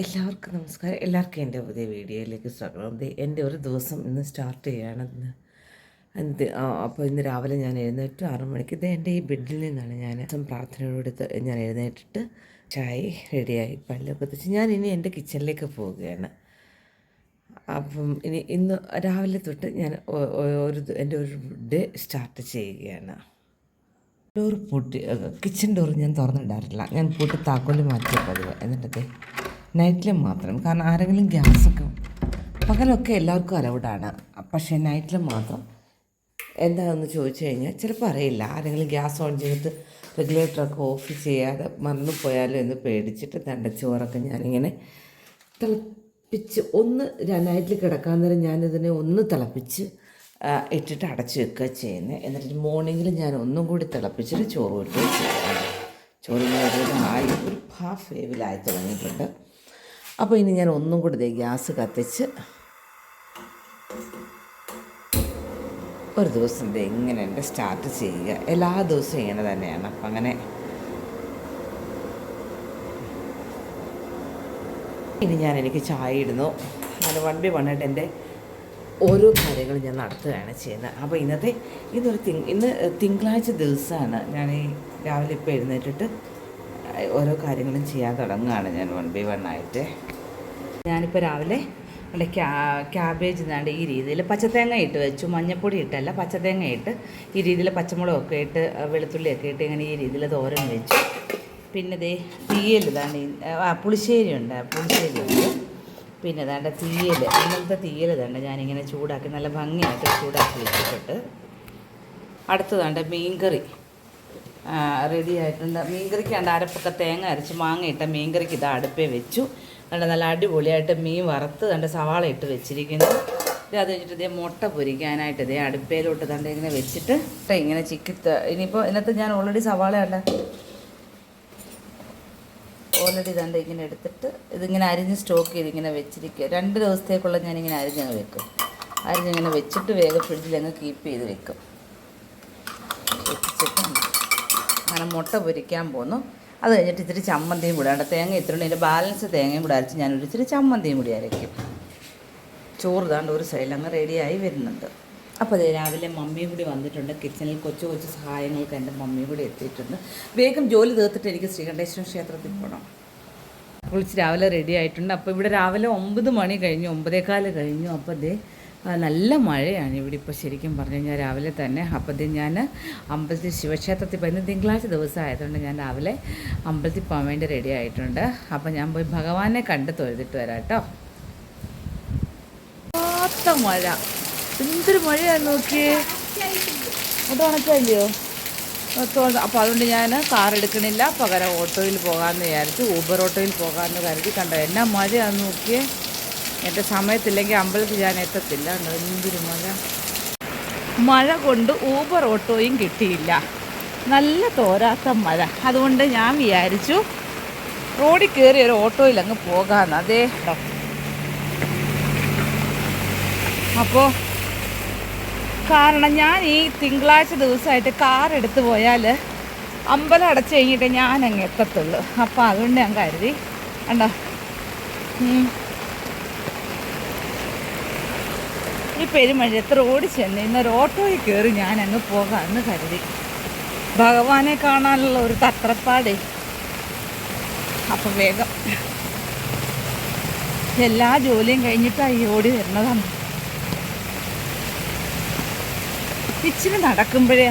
എല്ലാവർക്കും നമസ്കാരം. എല്ലാവർക്കും എന്റെ പുതിയ വീഡിയോയിലേക്ക് സ്വാഗതം. എന്റെ ഒരു ദിവസം ഇന്ന് സ്റ്റാർട്ട് ഇന്ന് എന്ത് അപ്പോൾ ഇന്ന് രാവിലെ ഞാൻ എഴുന്നേറ്റ്. ആറ് മണിക്ക് ഇത് എന്റെ ഈ ബെഡിൽ നിന്നാണ് ഞാൻ പ്രാർത്ഥനയോട് ഞാൻ എഴുന്നേറ്റിട്ട് ചായ റെഡിയായി. പല്ലൊക്കെ തെച്ച് ഞാൻ ഇനി എന്റെ കിച്ചണിലേക്ക് പോവുകയാണ്. അപ്പം ഇനി ഇന്ന് രാവിലെ തൊട്ട് ഞാൻ ഒരു എന്റെ ഒരു ഡേ സ്റ്റാർട്ട് ചെയ്യുകയാണ്. ഡോർ പൂട്ടി കിച്ചൺ ഡോർ ഞാൻ തുറന്നിടാറില്ല. ഞാൻ പൂട്ടി താക്കോൽ മാറ്റിയ പതിവ്. എന്നിട്ടത് നൈറ്റിൽ മാത്രം. കാരണം ആരെങ്കിലും ഗ്യാസൊക്കെ പകലൊക്കെ എല്ലാവർക്കും അലൗഡാണ്. പക്ഷേ നൈറ്റിൽ മാത്രം. എന്താണെന്ന് ചോദിച്ചു കഴിഞ്ഞാൽ ചിലപ്പോൾ അറിയില്ല. ആരെങ്കിലും ഗ്യാസ് ഓൺ ചെയ്തിട്ട് റെഗുലേറ്ററൊക്കെ ഓഫ് ചെയ്യാതെ മറന്നു പോയാലോ എന്ന് പേടിച്ചിട്ട് തണ്ട ചോറൊക്കെ ഞാനിങ്ങനെ തിളപ്പിച്ച് ഒന്ന് നൈറ്റിൽ കിടക്കാൻ നേരം ഞാനിതിനെ ഒന്ന് തിളപ്പിച്ച് ഇട്ടിട്ട് അടച്ചു വെക്കുക ചെയ്യുന്നത് എന്നിട്ട് മോർണിംഗിൽ ഞാൻ ഒന്നും കൂടി തിളപ്പിച്ചിട്ട് ചോറ് ചെയ്യുകയാണ് ചോറിന് ഒരു ആയി. ഒരു ഹാഫ് വേവിലായി തുടങ്ങിയിട്ടുണ്ട്. അപ്പോൾ ഇനി ഞാൻ ഒന്നും കൂടി ദേ ഗ്യാസ് കത്തിച്ച് ഒരു ദിവസം ദേ ഇങ്ങനെ ഉണ്ട് സ്റ്റാർട്ട് ചെയ്യുക. എല്ലാ ദിവസവും ഇങ്ങനെ തന്നെയാണ്. അപ്പം അങ്ങനെ ഇനി ഞാൻ എനിക്ക് ചായ ഇടുന്നു. അങ്ങനെ വൺ ബൈ വൺ എന്റെ ഓരോ കാര്യങ്ങളും ഞാൻ നടത്തുകയാണ് ചെയ്യുന്നത്. അപ്പോൾ ഇന്നത്തെ ഇന്നൊരു തിങ് ഇന്ന് തിങ്കളാഴ്ച ദിവസമാണ്. ഞാൻ ഈ രാവിലെ ഇപ്പോൾ എഴുന്നേറ്റിട്ട് ഓരോ കാര്യങ്ങളും ചെയ്യാൻ തുടങ്ങുകയാണ് ഞാൻ വൺ ബൈ വൺ ആയിട്ട്. ഞാനിപ്പോൾ രാവിലെ നമ്മുടെ ക്യാ ക്യാബേജ് ഇതാണ്ട് ഈ രീതിയിൽ പച്ചത്തേങ്ങ ഇട്ട് വെച്ചു. മഞ്ഞപ്പൊടി ഇട്ടല്ല പച്ചത്തേങ്ങ ഇട്ട് ഈ രീതിയിൽ പച്ചമുളകൊക്കെ ഇട്ട് വെളുത്തുള്ളിയൊക്കെ ഇട്ട് ഇങ്ങനെ ഈ രീതിയിൽ തോരൻ വെച്ചു. പിന്നെ ദേ തീയൽ ഇതാണ് ആ പുളിശ്ശേരി ഉണ്ട് പുളിശ്ശേരി ഉണ്ട് പിന്നെ ഇതാണ്ട് തീയൽ ഇന്നലത്തെ തീയൽ ഇതാണ്ട് ഞാനിങ്ങനെ ചൂടാക്കി നല്ല ഭംഗിയായിട്ട് ചൂടാക്കി വെച്ചിട്ടുണ്ട്. അടുത്തതാണ്ട് മീൻകറി. റെഡി ആയിട്ടുണ്ട്. മീൻകറിക്കാണ്ട് അരപ്പൊക്കെ തേങ്ങ അരച്ച് മാങ്ങയിട്ട മീൻകറിക്ക് ഇത് അടുപ്പേ വെച്ചു. കണ്ട് നല്ല അടിപൊളിയായിട്ട് മീൻ വറുത്ത് കണ്ട് സവാള ഇട്ട് വെച്ചിരിക്കുന്നു. ഇത് അത് കഴിഞ്ഞിട്ട് ഇതേ മുട്ട പൊരിക്കാനായിട്ട് ഇതേ അടുപ്പയിലോട്ട് തണ്ട് ഇങ്ങനെ വെച്ചിട്ട് ഇങ്ങനെ ചിക്കി ത- ഇനിയിപ്പോൾ ഇന്നത്തെ ഞാൻ ഓൾറെഡി സവാള ഓൾറെഡി തണ്ട് ഇങ്ങനെ എടുത്തിട്ട് ഇതിങ്ങനെ അരിഞ്ഞ് സ്റ്റോക്ക് ചെയ്ത് ഇങ്ങനെ വെച്ചിരിക്കുക. രണ്ട് ദിവസത്തേക്കുള്ള ഞാനിങ്ങനെ അരിഞ്ഞങ്ങ് വെക്കും. അരിഞ്ഞിങ്ങനെ വെച്ചിട്ട് വേഗം ഫ്രിഡ്ജിൽ അങ്ങ് കീപ്പ് ചെയ്ത് വെക്കും വെച്ചിട്ട് അങ്ങനെ മുട്ട പൊരിക്കാൻ പോന്നു. അത് കഴിഞ്ഞിട്ട് ഇത്തിരി ചമ്മന്തിയും കൂടി അവിടെ തേങ്ങ ഇത്ര അതിന്റെ ബാലൻസ് തേങ്ങയും കൂടെ അരച്ച് ഞാനൊരു ഇച്ചിരി ചമ്മന്തിയും കൂടി അരയ്ക്കും. ചോറ് താണ്ട് ഒരു സൈഡിൽ അങ്ങ് റെഡിയായി വരുന്നുണ്ട്. അപ്പോൾ അതേ രാവിലെ മമ്മിയും കൂടി വന്നിട്ടുണ്ട്. കിച്ചണിൽ കൊച്ചു കൊച്ചു സഹായങ്ങൾക്ക് എന്റെ മമ്മിയും കൂടി എത്തിയിട്ടുണ്ട്. വേഗം ജോലി തീർത്തിട്ട് എനിക്ക് ശ്രീകണ്ഠേശ്വരം ക്ഷേത്രത്തിൽ പോകണം കുളിച്ച് രാവിലെ റെഡി ആയിട്ടുണ്ട്. അപ്പോൾ ഇവിടെ രാവിലെ ഒമ്പത് മണി കഴിഞ്ഞു ഒമ്പതേകാൽ കഴിഞ്ഞു. അപ്പോൾ ആ, നല്ല മഴയാണ് ഇവിടെ ഇപ്പോൾ ശരിക്കും പറഞ്ഞു കഴിഞ്ഞാൽ രാവിലെ തന്നെ. അപ്പോൾ ഞാൻ അമ്പലത്തിൽ ശിവക്ഷേത്രത്തിൽ പോയി തിങ്കളാഴ്ച ദിവസം ആയതുകൊണ്ട് ഞാൻ രാവിലെ അമ്പലത്തിൽ പോകാൻ വേണ്ടി റെഡി ആയിട്ടുണ്ട്. അപ്പോൾ ഞാൻ പോയി ഭഗവാനെ കണ്ട് തൊഴുതിട്ട് വരാം കേട്ടോ. മഴ. എന്തൊരു മഴയാണ് നോക്കിയേ. അത് ഉണക്കല്ലയോ അപ്പോൾ അതുകൊണ്ട് ഞാൻ കാർ എടുക്കണില്ല. പകരം ഓട്ടോയിൽ പോകാമെന്ന് വിചാരിച്ചു ഊബർ ഓട്ടോയിൽ പോകാമെന്ന് കരുതി കണ്ടോ എന്നാ മഴയാന്ന് നോക്കിയേ. എന്റെ സമയത്തില്ലെങ്കിൽ അമ്പലത്തിൽ ഞാൻ എത്തത്തില്ല. എന്തൊരു മഴ. മഴ കൊണ്ട് ഊബർ ഓട്ടോയും കിട്ടിയില്ല. നല്ല തോരാത്ത മഴ. അതുകൊണ്ട് ഞാൻ വിചാരിച്ചു റോഡിൽ കയറി ഒരു ഓട്ടോയിൽ അങ്ങ് പോകാമെന്ന്. അതേ അപ്പോൾ കാരണം ഞാൻ ഈ തിങ്കളാഴ്ച ദിവസമായിട്ട് കാർ എടുത്തു പോയാൽ അമ്പലം അടച്ചു കഴിഞ്ഞിട്ട് ഞാൻ അങ്ങ് എത്തത്തുള്ളൂ. അപ്പോൾ അതുകൊണ്ട് ഞാൻ കരുതി. കണ്ടോ ഉം. ഈ പെരുമഴയത്ത് ഓടി ചെന്ന് ഇന്നൊരു ഓട്ടോയിൽ കയറി ഞാൻ അങ്ങ് പോകാമെന്ന് കരുതി. ഭഗവാനെ കാണാനുള്ള ഒരു തത്രപ്പാടേ. അപ്പം വേഗം. എല്ലാ ജോലിയും കഴിഞ്ഞിട്ടാണ് ഈ ഓടി വരുന്നതാണ്. ഇച്ചിരി നടക്കുമ്പോഴേ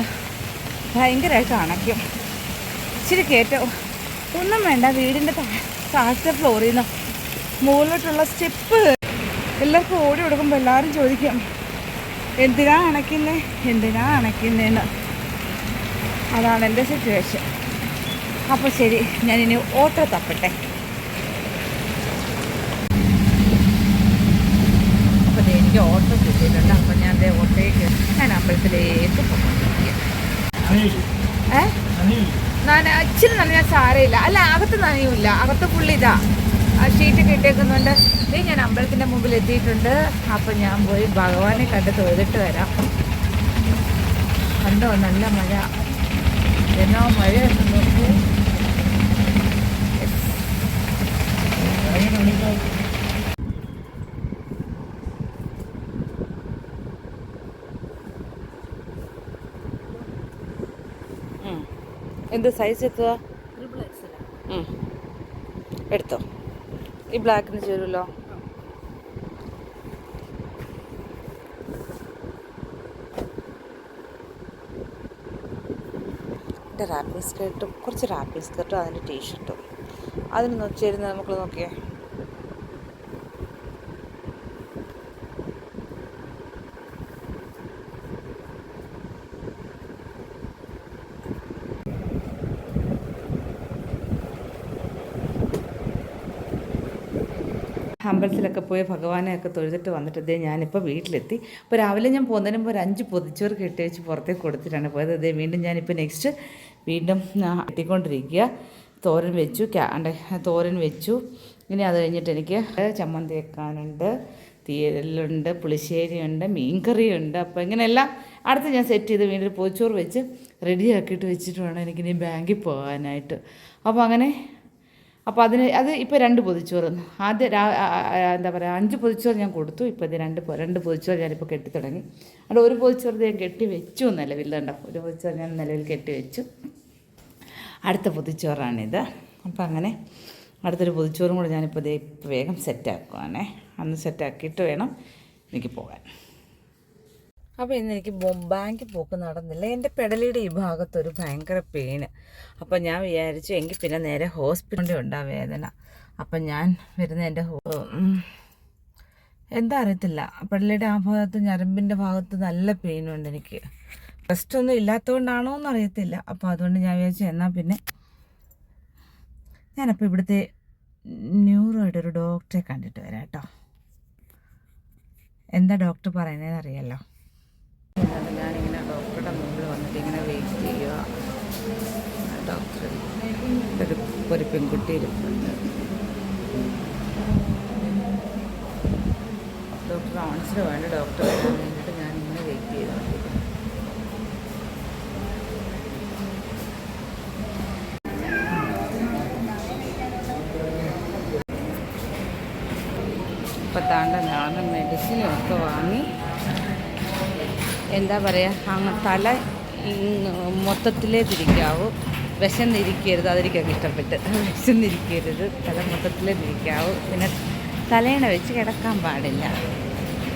ഭയങ്കരമായിട്ട് അണയ്ക്കും. ഇച്ചിരി കയറ്റം. ഒന്നും വേണ്ട വീടിന്റെ താഴത്തെ ഫ്ലോറിൽ നിന്ന് മുകളിലോട്ടുള്ള സ്റ്റെപ്പ് എല്ലാവർക്കും ഓടി കൊടുക്കുമ്പോൾ എല്ലാവരും ചോദിക്കും എന്തിനാ അണയ്ക്കുന്നേ? എന്തിനാ അണയ്ക്കുന്നേന്ന്? അതാണ് എന്റെ സിറ്റുവേഷൻ അപ്പോൾ ശരി ഞാനിനി ഓട്ടോ തപ്പട്ടെ. അപ്പോൾ എനിക്ക് ഓട്ടോ കിട്ടിയിട്ടുണ്ട്. അപ്പോൾ ഞാൻ ദേ ഓട്ടോയ്ക്ക് ഞാൻ അമ്പലത്തിലേക്ക് പോകാൻ ഏ? ഞാൻ ഇച്ചിരി ഞാൻ സാരയില്ല അല്ല അകത്ത് നനയുമില്ല. അകത്ത് ആ ഷീറ്റ് കിട്ടിയേക്കുന്നുണ്ട് ഇത് ഞാൻ അമ്പലത്തിന്റെ മുമ്പിൽ എത്തിയിട്ടുണ്ട്. അപ്പം ഞാൻ പോയി ഭഗവാനെ കണ്ട് തൊഴുതിട്ട് വരാം. കണ്ടോ നല്ല മഴ. എന്നോ മഴ എന്ന് നോക്കി. എന്ത് സൈസ് എത്തുക. എടുത്തോ. ഈ ബ്ലാക്കിന് ചേരുമല്ലോ എന്റെ റാപ്പിൾ സ്കേർട്ടും കുറച്ച് റാപ്പിൾ സ്കേർട്ടും അതിന്റെ ടീഷർട്ടും അതിന് ചേരുന്ന നമുക്ക് നോക്കിയേ. അമ്പലത്തിലൊക്കെ പോയി ഭഗവാനെയൊക്കെ തൊഴുതിട്ട് വന്നിട്ട് ഇതേ ഞാനിപ്പോൾ വീട്ടിലെത്തി. അപ്പോൾ രാവിലെ ഞാൻ പോകുന്നതിന് മുമ്പ് ഒരു അഞ്ച് പൊതിച്ചോറ് കെട്ടി വെച്ച് പുറത്തേക്ക് കൊടുത്തിട്ടാണ് പോയത്. അതേ വീണ്ടും ഞാനിപ്പോൾ നെക്സ്റ്റ് വീണ്ടും എത്തിക്കൊണ്ടിരിക്കുക തോരൻ വെച്ചു തോരൻ വെച്ചു. ഇനി അത് കഴിഞ്ഞിട്ട് എനിക്ക് ചമ്മന്തി വെക്കാനുണ്ട്. തീരലുണ്ട് പുളിശ്ശേരിയുണ്ട് മീൻകറിയുണ്ട്. അപ്പോൾ ഇങ്ങനെയെല്ലാം അടുത്ത് ഞാൻ സെറ്റ് ചെയ്ത് വീണ്ടും പൊതിച്ചോറ് വെച്ച് റെഡിയാക്കിയിട്ട് വെച്ചിട്ട് വേണം എനിക്കിനി ബാങ്കിൽ പോകാനായിട്ട്. അപ്പോൾ അങ്ങനെ അപ്പോൾ അതിന് അത് ഇപ്പോൾ രണ്ട് പൊതിച്ചോറ്. ആദ്യം എന്താ പറയുക അഞ്ച് പൊതിച്ചോറ് ഞാൻ കൊടുത്തു. ഇപ്പോൾ ഇത് രണ്ട് രണ്ട് പൊതിച്ചോറ് ഞാനിപ്പോൾ കെട്ടി തുടങ്ങി. അവിടെ ഒരു പൊതിച്ചോറ് ഞാൻ കെട്ടി വെച്ചു നിലവിൽ കണ്ടോ? ഒരു പൊതിച്ചോറ് ഞാൻ നിലവിൽ കെട്ടി വെച്ചു. അടുത്ത പൊതിച്ചോറാണിത്. അപ്പോൾ അങ്ങനെ അടുത്തൊരു പൊതിച്ചോറും കൂടെ ഞാനിപ്പോൾ ഇതേ വേഗം സെറ്റാക്കുവാണേ അന്ന് സെറ്റാക്കിയിട്ട് വേണം എനിക്ക് പോകാൻ. അപ്പോൾ ഇന്ന് എനിക്ക് ബൊമ്പാങ്കി പോക്ക് നടന്നില്ല. എന്റെ പെടലിയുടെ ഈ ഭാഗത്തൊരു ഭയങ്കര പെയിന് അപ്പോൾ ഞാൻ വിചാരിച്ചു എങ്കിൽ പിന്നെ നേരെ ഹോസ്പിറ്റലിൽ ഉണ്ടാ വേദന. അപ്പം ഞാൻ വരുന്ന എന്റെ എന്താ അറിയത്തില്ല. പെടലിയുടെ ആ ഭാഗത്ത് ഞരമ്പിന്റെ ഭാഗത്ത് നല്ല പെയിനുണ്ട് എനിക്ക്. റെസ്റ്റ് ഒന്നും ഇല്ലാത്തതുകൊണ്ടാണോ എന്ന് അറിയത്തില്ല. അപ്പോൾ അതുകൊണ്ട് ഞാൻ വിചാരിച്ചു എന്നാൽ പിന്നെ ഞാനപ്പോൾ ഇവിടുത്തെ ന്യൂറോയുടെ ഒരു ഡോക്ടറെ കണ്ടിട്ട് വരാം കേട്ടോ. എന്താ ഡോക്ടർ പറയുന്നതെന്ന് അറിയാലോ? എന്നിട്ട് ഞാനിങ്ങനെ ഡോക്ടറുടെ മുമ്പിൽ വന്നിട്ട് ഇങ്ങനെ വെയിറ്റ് ചെയ്യുക. ഡോക്ടർ ഒരു ഒരു പെൺകുട്ടി ഇരിപ്പുണ്ട്. ഡോക്ടർ ആൻസർ വേണ്ട ഡോക്ടർ വരാൻ ഞാൻ ഇങ്ങനെ വെയിറ്റ് ചെയ്തുകൊണ്ടിരിക്കുന്നു. ഇപ്പം താണ്ട ഞാൻ മെഡിസിനും ഒക്കെ വാങ്ങി എന്താ പറയുക അങ്ങ് തല മൊത്തത്തിലേ തിരിക്കാവൂ. വിശന്നിരിക്കരുത് അതെനിക്കൊക്കെ ഇഷ്ടപ്പെട്ട്. വിശന്നിരിക്കരുത് തല മൊത്തത്തിലേ തിരിക്കാവൂ. പിന്നെ തലേണ വെച്ച് കിടക്കാൻ പാടില്ല.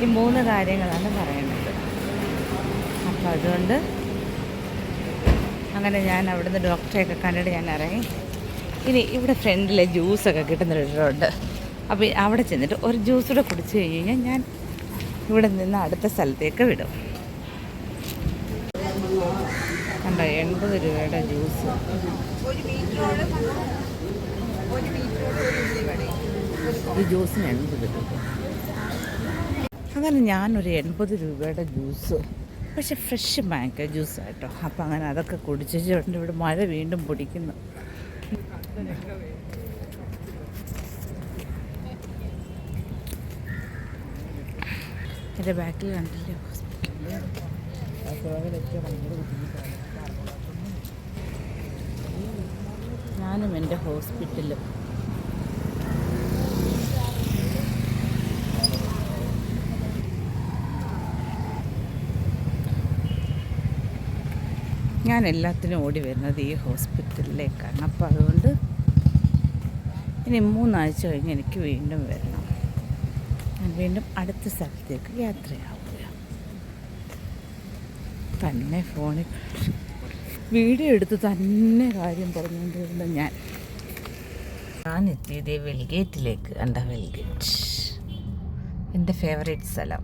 ഈ മൂന്ന് കാര്യങ്ങളാണ് പറയുന്നത്. അപ്പോൾ അതുകൊണ്ട് അങ്ങനെ ഞാൻ അവിടുന്ന് ഡോക്ടറെയൊക്കെ കണ്ടിട്ട് ഞാൻ ഇറങ്ങി. ഇനി ഇവിടെ ഫ്രണ്ടിലെ ജ്യൂസൊക്കെ കിട്ടുന്നൊരിടമുണ്ട് അപ്പോൾ അവിടെ ചെന്നിട്ട് ഒരു ജ്യൂസ് കൂടെ കുടിച്ച് കഴിഞ്ഞ് കഴിഞ്ഞാൽ ഞാൻ ഇവിടെ നിന്ന് അടുത്ത സ്ഥലത്തേക്ക് വിടും. കണ്ടോ എൺപത് രൂപയുടെ ജ്യൂസ്. ഈ ജ്യൂസിന് എൺപത് രൂപ. അങ്ങനെ ഞാനൊരു എൺപത് രൂപയുടെ ജ്യൂസ്. പക്ഷെ ഫ്രഷ് മാങ്ക ജ്യൂസ് കേട്ടോ അപ്പം അങ്ങനെ അതൊക്കെ കുടിച്ചിട്ടുണ്ട് ഇവിടെ മഴ വീണ്ടും പൊടിക്കുന്നു. എന്റെ ബാക്കിൽ കണ്ടില്ലേ? ഹോസ്പിറ്റലിൽ ഞാനും എന്റെ ഹോസ്പിറ്റലും. ഞാൻ എല്ലാത്തിനും ഓടി വരുന്നത് ഈ ഹോസ്പിറ്റലിലേക്കാണ്. അപ്പം അതുകൊണ്ട് ഇനി മൂന്നാഴ്ച കഴിഞ്ഞ് എനിക്ക് വീണ്ടും വരണം. ഞാൻ വീണ്ടും അടുത്ത സ്ഥലത്തേക്ക് യാത്രയാവുക തന്നെ ഫോണിൽ വീഡിയോ എടുത്ത് തന്നെ കാര്യം പറഞ്ഞുകൊണ്ടിരുന്ന ഞാൻ. ഞാൻ എത്തിയത് വെൽഗേറ്റിലേക്ക് കണ്ട വെൽഗേറ്റ് എന്റെ ഫേവറേറ്റ് സ്ഥലം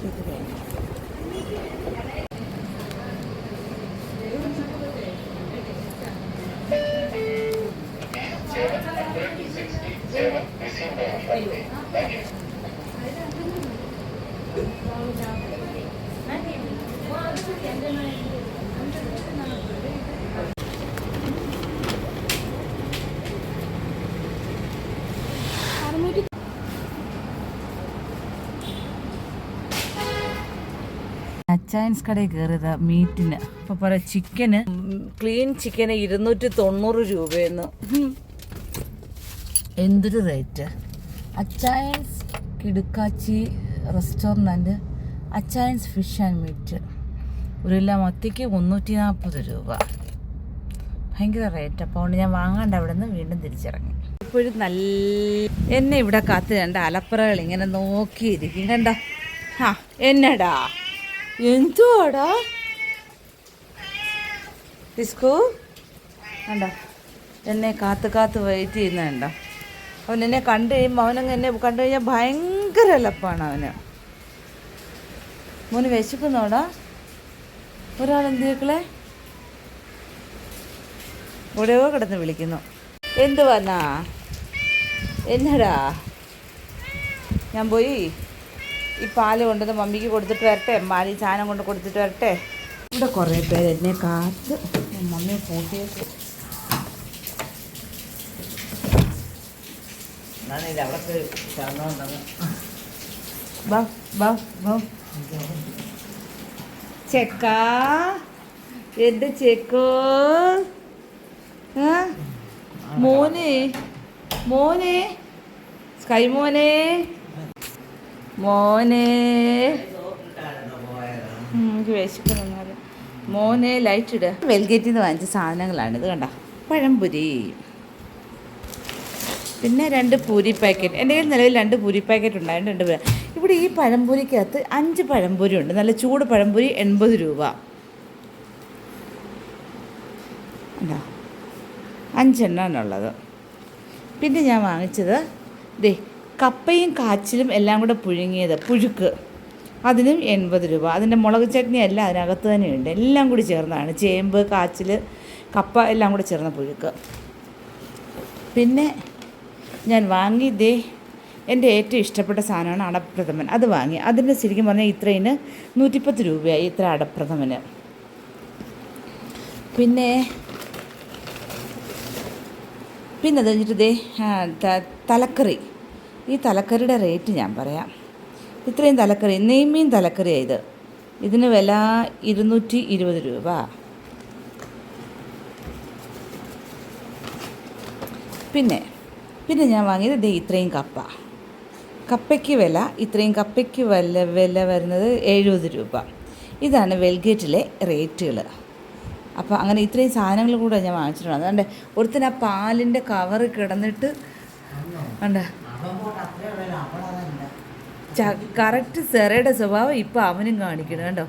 ഇത് കഴിഞ്ഞു അച്ചായൻസ് കടയിൽ കയറിയതാ മീറ്റിന്. അപ്പോൾ പറയാം ചിക്കന്? ക്ലീൻ ചിക്കന് ഇരുന്നൂറ്റി തൊണ്ണൂറ് രൂപയെന്ന്. എന്തൊരു റേറ്റ്? അച്ചായൻസ് കിടുക്കാച്ചി restaurant Achayans fish and meat. ഒരു കിലോ മത്തിക്ക് മുന്നൂറ്റി നാൽപ്പത് രൂപ. ഭയങ്കര റേറ്റ്. അപ്പോൾ അതുകൊണ്ട് ഞാൻ വാങ്ങാണ്ട് അവിടെ നിന്ന് വീണ്ടും തിരിച്ചിറങ്ങി. ഇപ്പോഴും നല്ല എന്നെ ഇവിടെ കാത്ത് കണ്ട അലപ്പറകൾ ഇങ്ങനെ നോക്കിയിരിക്കും കണ്ട? ആ എന്നടാ? എന്തുവാടാ? ഡിസ്കു? വേണ്ട എന്നെ കാത്ത് കാത്ത് വെയിറ്റ് ചെയ്യുന്ന വേണ്ട അവൻ എന്നെ കണ്ടു കഴിയുമ്പോൾ അവനങ്ങ് എന്നെ കണ്ടു കഴിഞ്ഞാൽ ഭയങ്കര അലപ്പാണ് അവന്. മോന് വിശക്കുന്നോടാ? ഒരാൾ എന്ത് കേക്കളെ എവിടെയോ കിടന്ന് വിളിക്കുന്നു. എന്ത് വന്നാ എന്നടാ? ഞാൻ പോയി? ഈ പാൽ കൊണ്ടുവന്ന് മമ്മിക്ക് കൊടുത്തിട്ട് വരട്ടെ. പാൽ ഈ സാധനം കൊണ്ട് കൊടുത്തിട്ട് വരട്ടെ. ഇവിടെ കുറേ പേര് എന്നെ കാത്ത് മമ്മി കൂട്ടി ചെക്കാ ബാ ചെക്ക എന്ത് ചെക്കോ? ആ? മോനെ മോനെ സ്കൈ മോനെ മോനെ. എനിക്ക് മോനെ ലൈറ്റ് ഇട. വെൽഗേറ്റിൽ നിന്ന് വാങ്ങിച്ച സാധനങ്ങളാണ്. ഇത് കണ്ട? പഴംപൊരി. പിന്നെ രണ്ട് പൂരി പാക്കറ്റ് എന്റെ കയ്യിൽ നിലവിൽ രണ്ട് പൂരി പാക്കറ്റ് ഉണ്ടായിരുന്നു രണ്ട് പേര് ഇവിടെ ഈ പഴംപൊരിക്കകത്ത് അഞ്ച് പഴംപൊരി ഉണ്ട്. നല്ല ചൂട് പഴംപൊരി എൺപത് രൂപ. ഉണ്ടോ അഞ്ചെണ്ണാണുള്ളത്. പിന്നെ ഞാൻ വാങ്ങിച്ചത് ദേ കപ്പയും കാച്ചിലും എല്ലാം കൂടെ പുഴുങ്ങിയത് പുഴുക്ക്. അതിനും എൺപത് രൂപ. അതിന്റെ മുളക് ചട്നി അല്ല അതിനകത്ത് തന്നെ ഉണ്ട്. എല്ലാം കൂടി ചേർന്നതാണ്. ചേമ്പ് കാച്ചിൽ കപ്പ എല്ലാം കൂടി ചേർന്ന പുഴുക്ക്. പിന്നെ ഞാൻ വാങ്ങി ദേ എന്റെ ഏറ്റവും ഇഷ്ടപ്പെട്ട സാധനമാണ് അടപ്രഥമൻ. അത് വാങ്ങി. അതിന്റെ ശരിക്കും പറഞ്ഞാൽ ഇത്രയിന് നൂറ്റിപ്പത്ത് രൂപയായി ഇത്ര അടപ്രഥമന്. പിന്നെ പിന്നെ അത് കഴിഞ്ഞിട്ട് ദേ തലക്കറി. ഈ തലക്കറിയുടെ റേറ്റ് ഞാൻ പറയാം. ഇത്രയും തലക്കറി നെയ്മീൻ തലക്കറിയാണ് ഇത്. ഇതിന് വില ഇരുന്നൂറ്റി ഇരുപത് രൂപ. പിന്നെ പിന്നെ ഞാൻ വാങ്ങിയത് ദേ ഇത്രയും കപ്പ. കപ്പയ്ക്ക് വില ഇത്രയും കപ്പയ്ക്ക് വില വില വരുന്നത് എഴുപത് രൂപ. ഇതാണ് വെൽഗേറ്റിലെ റേറ്റുകൾ അപ്പോൾ അങ്ങനെ ഇത്രയും സാധനങ്ങൾ കൂടെ ഞാൻ വാങ്ങിച്ചിട്ടുണ്ട്. അതുകൊണ്ട് ഒരുത്തിന് ആ പാലിന്റെ കവറ് കിടന്നിട്ട് കണ്ട? കറക്റ്റ് സെറയുടെ സ്വഭാവം ഇപ്പം അവനും കാണിക്കണം കേട്ടോ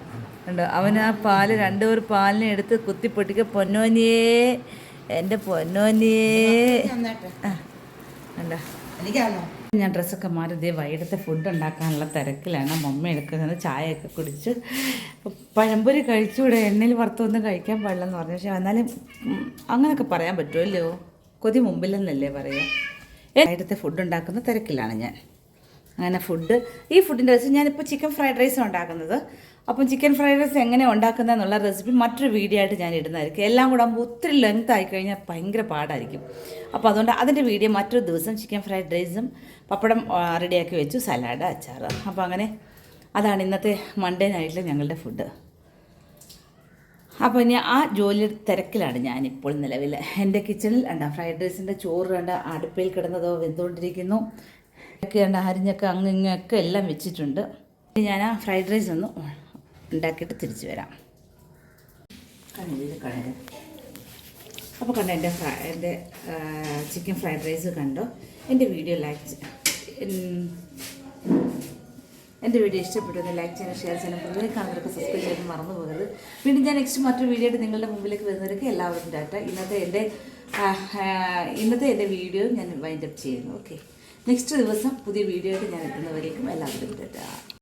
കണ്ടോ? അവൻ ആ പാൽ രണ്ടുപേർ പാലിനെ എടുത്ത് കുത്തിപ്പൊട്ടിക്ക പൊന്നോനിയേ എന്റെ പൊന്നോനിയേ കണ്ടോ? ഞാൻ ഡ്രസ്സൊക്കെ മാറി ഇതേ വൈകിട്ടത്തെ ഫുഡ് ഉണ്ടാക്കാനുള്ള തിരക്കിലാണ്. മമ്മ എടുക്കുന്നത് ചായയൊക്കെ കുടിച്ച് പഴംപൊരി കഴിച്ചുകൂടെ എണ്ണയിൽ വറുത്തൊന്നും കഴിക്കാൻ പാടില്ലെന്ന് പറഞ്ഞു. പക്ഷേ എന്നാലും അങ്ങനെയൊക്കെ പറയാൻ പറ്റുമല്ലോ? കൊതി മുമ്പിലെന്നല്ലേ പറയുക വൈകിട്ടത്തെ ഫുഡ് ഉണ്ടാക്കുന്ന തിരക്കിലാണ് ഞാൻ. അങ്ങനെ ഫുഡ് ഈ ഫുഡിന്റെ റെസിപ്പി ഞാനിപ്പോൾ ചിക്കൻ ഫ്രൈഡ് റൈസ് ഉണ്ടാക്കുന്നത്. അപ്പം ചിക്കൻ ഫ്രൈഡ് റൈസ് എങ്ങനെ ഉണ്ടാക്കുന്നത് എന്നുള്ള റെസിപ്പി മറ്റൊരു വീഡിയോ ആയിട്ട് ഞാൻ ഇടുന്നതായിരിക്കും. എല്ലാം കൂടെ ആകുമ്പോൾ ഒത്തിരി ലെങ്ത് ആയി കഴിഞ്ഞാൽ ഭയങ്കര പാടായിരിക്കും. അപ്പോൾ അതുകൊണ്ട് അതിന്റെ വീഡിയോ മറ്റൊരു ദിവസം ചിക്കൻ ഫ്രൈഡ് റൈസും പപ്പടം റെഡിയാക്കി വെച്ചു സലാഡ് അച്ചാറ്. അപ്പോൾ അങ്ങനെ അതാണ് ഇന്നത്തെ മൺഡേ നൈറ്റിലെ ഞങ്ങളുടെ ഫുഡ് അപ്പോൾ ഇനി ആ ജോലി തിരക്കിലാണ് ഞാനിപ്പോൾ നിലവിൽ. എന്റെ കിച്ചണിൽ കണ്ട ഫ്രൈഡ് റൈസിന്റെ ചോറ് കണ്ട അടുപ്പിൽ കിടന്നതോ വെന്തുകൊണ്ടിരിക്കുന്നു. ഒക്കെ അരിഞ്ഞൊക്കെ അങ്ങിങ്ങൊക്കെ എല്ലാം വെച്ചിട്ടുണ്ട്. ഇനി ഞാൻ ആ ഫ്രൈഡ് റൈസ് ഒന്ന് ഉണ്ടാക്കിയിട്ട് തിരിച്ചു വരാം. കണ്ടത് അപ്പോൾ കണ്ട? എന്റെ ഫ്രൈ എന്റെ ചിക്കൻ ഫ്രൈഡ് റൈസ് കണ്ടോ? എന്റെ വീഡിയോ ലൈക്ക് എന്റെ വീഡിയോ ഇഷ്ടപ്പെട്ടു ലൈക്ക് ചെയ്യാനും ഷെയർ ചെയ്യാനും പുതിയ കാണുന്നവർക്ക് സബ്സ്ക്രൈബ് ചെയ്യാനും മറന്നു പോകരുത്. വീണ്ടും ഞാൻ നെക്സ്റ്റ് മറ്റൊരു വീഡിയോ നിങ്ങളുടെ മുമ്പിലേക്ക് വരുന്നവർക്ക് എല്ലാവർക്കും ഡാറ്റ ഇന്നത്തെ എന്റെ ഇന്നത്തെ എന്റെ വീഡിയോ ഞാൻ വൈൻഡപ്പ് ചെയ്യുന്നു. ഓക്കെ നെക്സ്റ്റ് ദിവസം പുതിയ വീഡിയോ ഞാൻ എത്തുന്നവരേക്കും എല്ലാവർക്കും ഡാറ്റ